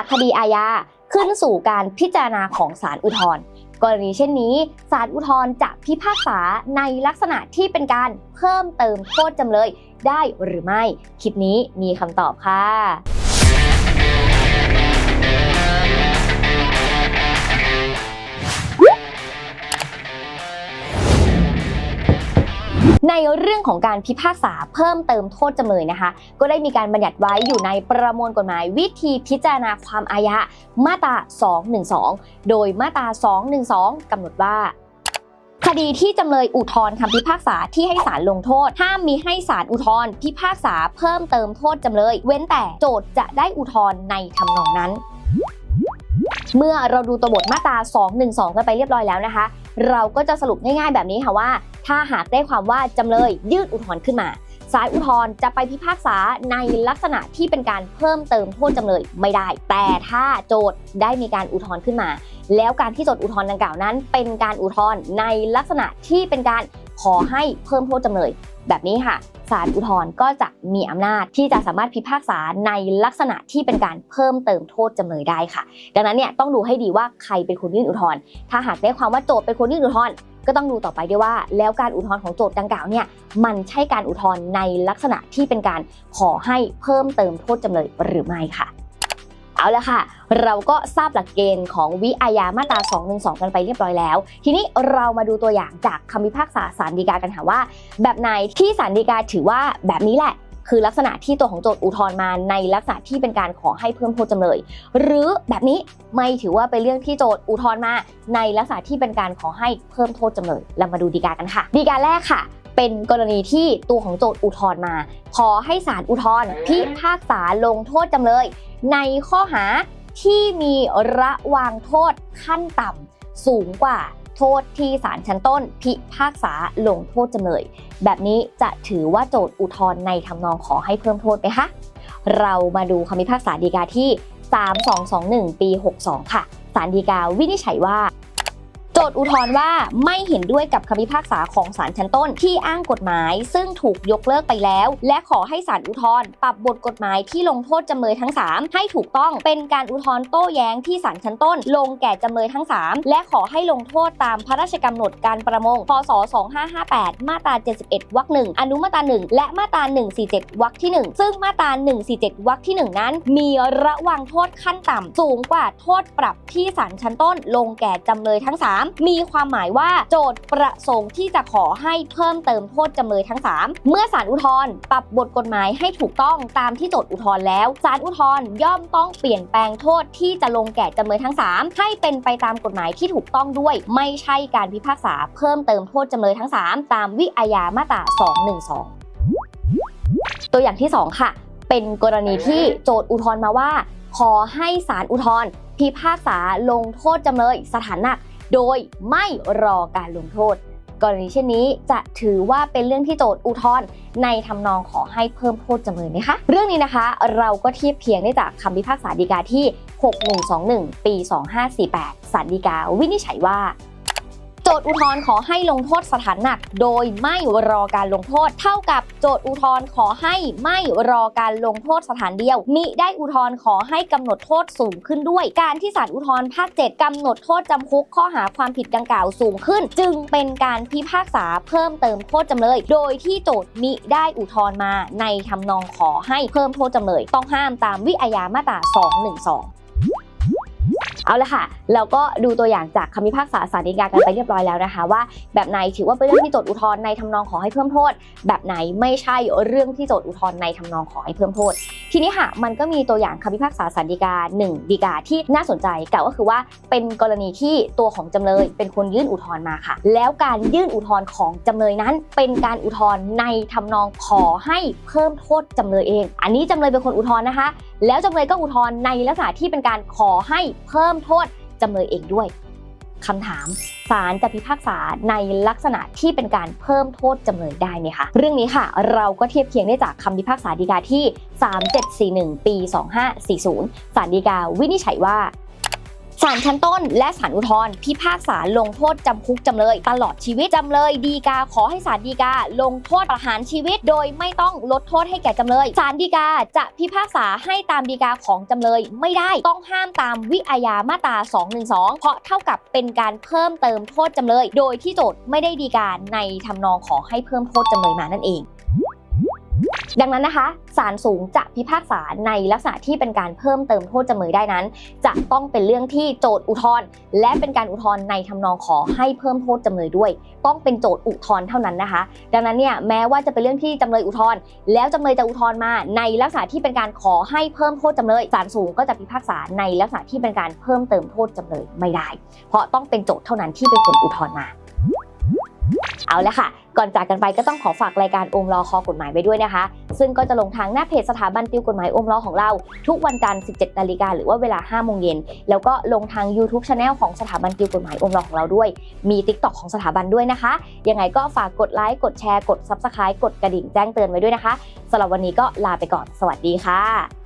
ากคดีอาญาขึ้นสู่การพิจารณาของศาลอุทธรณ์กรณีเช่นนี้ศาลอุทธรณ์จะพิพากษาในลักษณะที่เป็นการเพิ่มเติมโทษจำเลยได้หรือไม่ คลิปนี้มีคำตอบค่ะ ในเรื่องของการพิพากษาเพิ่มเติมโทษจำเลยนะคะ ก็ได้มีการบัญญัติไว้อยู่ในประมวลกฎหมายวิธีพิจารณาความอาญามาตรา 212 โดยมาตรา 212กำหนดว่าคดีที่จำเลยอุทธรณ์คำพิพากษาที่ให้ศาลลงโทษ ห้ามมีให้ศาลอุทธรณ์พิพากษาเพิ่มเติมโทษจำเลย เว้นแต่โจทย์จะได้อุทธรณ์ในทำนองนั้น เมื่อเราดูตัวบทมาตรา 212 กันไปเรียบร้อยแล้วนะคะ เราก็จะสรุปง่ายๆแบบนี้ค่ะว่า ถ้าหากได้ความว่าจำเลยยื่นอุทธรณ์ขึ้นมาศาลอุทธรณ์จะไปพิพากษาในลักษณะที่เป็นการเพิ่มเติมโทษจำเลยไม่ได้ แต่ถ้าโจทย์ได้มีการอุทธรณ์ขึ้นมา แล้วการที่โจทย์อุทธรณ์ดังกล่าวนั้น เป็นการอุทธรณ์ในลักษณะที่เป็นการขอให้เพิ่มโทษจำเลยแบบนี้ค่ะ ศาลอุทธรณ์ก็จะมีอำนาจที่จะสามารถพิพากษาในลักษณะที่เป็นการเพิ่มเติมโทษจำเลยได้ค่ะ ดังนั้นเนี่ยต้องดูให้ดีว่าใครเป็นคนยื่นอุทธรณ์ถ้าหากได้ความว่าโจทย์เป็นคนยื่นอุทธรณ์ก็ต้องดูต่อไปด้วยว่า แล้วการอุทธรณ์ของโจทย์ดังกล่าวเนี่ยมันใช่การอุทธรณ์ในลักษณะที่เป็นการขอให้เพิ่มเติมโทษจำเลยหรือไม่ค่ะ เอาละค่ะ เราก็ทราบหลักเกณฑ์ของวิอาญามาตรา 212 กันไปเรียบร้อยแล้ว ทีนี้เรามาดูตัวอย่างจากคำพิพากษาศาลฎีกากันค่ะว่า แบบไหนที่ศาลฎีกาถือว่าแบบนี้แหละคือลักษณะที่ตัวของโจทย์อุทธรณ์มาในลักษณะที่เป็นการขอให้เพิ่มโทษจำเลย หรือแบบนี้ไม่ถือว่าเป็นเรื่องที่โจทย์อุทธรณ์มาในลักษณะที่เป็นการขอให้เพิ่มโทษจำเลยเรามาดูฎีกากันค่ะฎีกาแรกค่ะ เป็นกรณีที่ตัวของโจทย์อุทธรณ์มา ขอให้ศาลอุทธรณ์พิพากษาลงโทษจำเลย ในข้อหาที่มีระวางโทษขั้นต่ำสูงกว่าโทษที่ศาลชั้นต้น พิพากษาลงโทษจำเลย แบบนี้จะถือว่าโจทย์อุทธรณ์ในทำนองขอให้เพิ่มโทษไหมคะ เรามาดูคำพิพากษาฎีกาที่ 3221 ปี 62 ค่ะ ศาลฎีกาวินิจฉัยว่าโจทย์อุทธรณ์ว่าไม่เห็นด้วยกับคำพิพากษาของศาลชั้นต้น ที่อ้างกฎหมาย ซึ่งถูกยกเลิกไปแล้ว และขอให้ศาลอุทธรณ์ปรับบทกฎหมายที่ลงโทษจำเลยทั้ง 3 ให้ถูกต้องเป็นการอุทธรณ์โต้แย้งที่ศาลชั้นต้น ลงแก่จำเลยทั้ง 3 และขอให้ลงโทษตามพระราชกำหนดการประมงพศ 2558 มาตรา 71 วรรคหนึ่งอนุมาตรา1และมาตรา 147 วรรคที่ 1 ซึ่งมาตรา 147 วรรคที่ 1 นั้น มีระวางโทษขั้นต่ำสูงกว่าโทษปรับที่ศาลชั้นต้น ลงแก่จำเลยทั้ง3 มีความหมายว่าโจทย์ประสงค์ที่จะขอให้เพิ่มเติมโทษจำเลยทั้ง 3 เมื่อศาลอุทธรณ์ปรับบทกฎหมายให้ถูกต้องตามที่โจทย์อุทธรณ์แล้วศาลอุทธรณ์ย่อมต้องเปลี่ยนแปลงโทษที่จะลงแก่จำเลยทั้ง 3 ให้เป็นไปตามกฎหมายที่ถูกต้องด้วย ไม่ใช่การพิพากษาเพิ่มเติมโทษจำเลยทั้ง 3 ตามวิอาญามาตรา 212 ตัวอย่างที่ 2 ค่ะ เป็นกรณีที่โจทย์อุทธรณ์มาว่า ขอให้ศาลอุทธรณ์พิพากษาลงโทษจำเลยสถานหนัก โดยไม่รอการลงโทษ กรณีเช่นนี้จะถือว่าเป็นเรื่องที่โจทย์อุทธรณ์ในทำนองขอให้เพิ่มโทษจำเลยไหมคะ เรื่องนี้นะคะเราก็เทียบเคียงได้จากคำพิพากษาฎีกาที่ 6121 ปี 2548ศาลฎีกาวินิจฉัยว่า ทย์อุทธรณ์ขอให้ลงโทษสถานหนัก โดยไม่รอการลงโทษ เท่ากับโจทย์อุทธรณ์ขอให้ไม่รอการลงโทษสถานเดียว มิได้อุทธรณ์ขอให้กำหนดโทษสูงขึ้นด้วย การที่ศาลอุทธรณ์ภาค 7กำหนดโทษจำคุกข้อหาความผิดดังกล่าวสูงขึ้น จึงเป็นการพิพากษาเพิ่มเติมโทษจำเลย โดยที่โจทย์มิได้อุทธรณ์มาในทำนองขอให้เพิ่มโทษจำเลย ต้องห้ามตามวิอาญามาตรา 212 เอาละค่ะ เราก็ดูตัวอย่างจากคำพิพากษาศาลฎีกากันไปเรียบร้อยแล้วนะคะ ว่าแบบไหนถือว่าเป็นเรื่องที่โจทย์อุทธรณ์ในทำนองขอให้เพิ่มโทษ แบบไหนไม่ใช่เรื่องที่โจทย์อุทธรณ์ในทำนองขอให้เพิ่มโทษ ทีนี้ค่ะมันก็มีตัวอย่างคำพิพากษาศาลฎีกา1ฎีกาที่น่าสนใจกล่าวก็คือว่าเป็นกรณีที่ตัวของจำเลยเป็นคนยื่นอุทธรณ์มาค่ะ แล้วการยื่นอุทธรณ์ของจำเลยนั้น เป็นการอุทธรณ์ในทำนองขอให้เพิ่มโทษจำเลยเอง อันนี้จำเลยเป็นคนอุทธรณ์นะคะ แล้วจำเลยก็อุทธรณ์ในลักษณะที่เป็นการขอให้เพิ่มโทษจำเลยเองด้วย คำถามศาลจะพิพากษาในลักษณะที่เป็นการเพิ่มโทษจำเลยได้ไหมคะ เรื่องนี้ค่ะ เราก็เทียบเคียงได้จากคำพิพากษาฎีกาที่ 3741 ปี 2540ศาลฎีกาวินิจฉัยว่า ศาลชั้นต้นและศาลอุทธรณ์พิพากษาลงโทษจำคุกจำเลยตลอดชีวิต จำเลยดีกาขอให้ศาลฎีกาลงโทษประหารชีวิต โดยไม่ต้องลดโทษให้แก่จำเลยศาลฎีกาจะพิพากษาให้ตามฎีกาของจำเลยไม่ได้ต้องห้ามตามวิอาญามาตรา 212 เพราะเท่ากับเป็นการเพิ่มเติมโทษจำเลย โดยที่โจทย์ไม่ได้ดีกาในทำนองขอให้เพิ่มโทษจำเลยมานั่นเอง ดังนั้นนะคะศาลสูงจะพิพากษาในลักษณะที่เป็นการเพิ่มเติมโทษจำเลยได้นั้น จะต้องเป็นเรื่องที่โจทย์อุทธรณ์และเป็นการอุทธรณ์ในทำนองขอให้เพิ่มโทษจำเลยด้วย ต้องเป็นโจทย์อุทธรณ์เท่านั้นนะคะ ดังนั้นเนี่ยแม้ว่าจะเป็นเรื่องที่จำเลยอุทธรณ์แล้วจำเลยจะอุทธรณ์มาในลักษณะที่เป็นการขอให้เพิ่มโทษจำเลยศาลสูงก็จะพิพากษาในลักษณะที่เป็นการเพิ่มเติมโทษจำเลยไม่ได้ เพราะต้องเป็นโจทย์เท่านั้นที่เป็นคนอุทธรณ์มา เอาละค่ะ ก่อนจากกันไปก็ต้องขอฝากรายการโอมรอคอกฎหมายไว้ด้วยนะคะ ซึ่งก็จะลงทางหน้าเพจสถาบันติวกฎหมายโอมรอของเรา ทุกวันจันทร์17นาฬิกาหรือว่าเวลา5โมงเย็นแล้วก็ลงทาง YouTube c h anel ของสถาบันติวกฎหมายโอมรอของเราด้วย มี TikTok ของสถาบันด้วยนะคะ ยังไงก็ฝากกดไลค์กดแชร์กด Subscribe กดกระดิ่งแจ้งเตือนไว้ด้วยนะคะสำหรับวันนี้ก็ลาไปก่อนสวัสดีค่ะ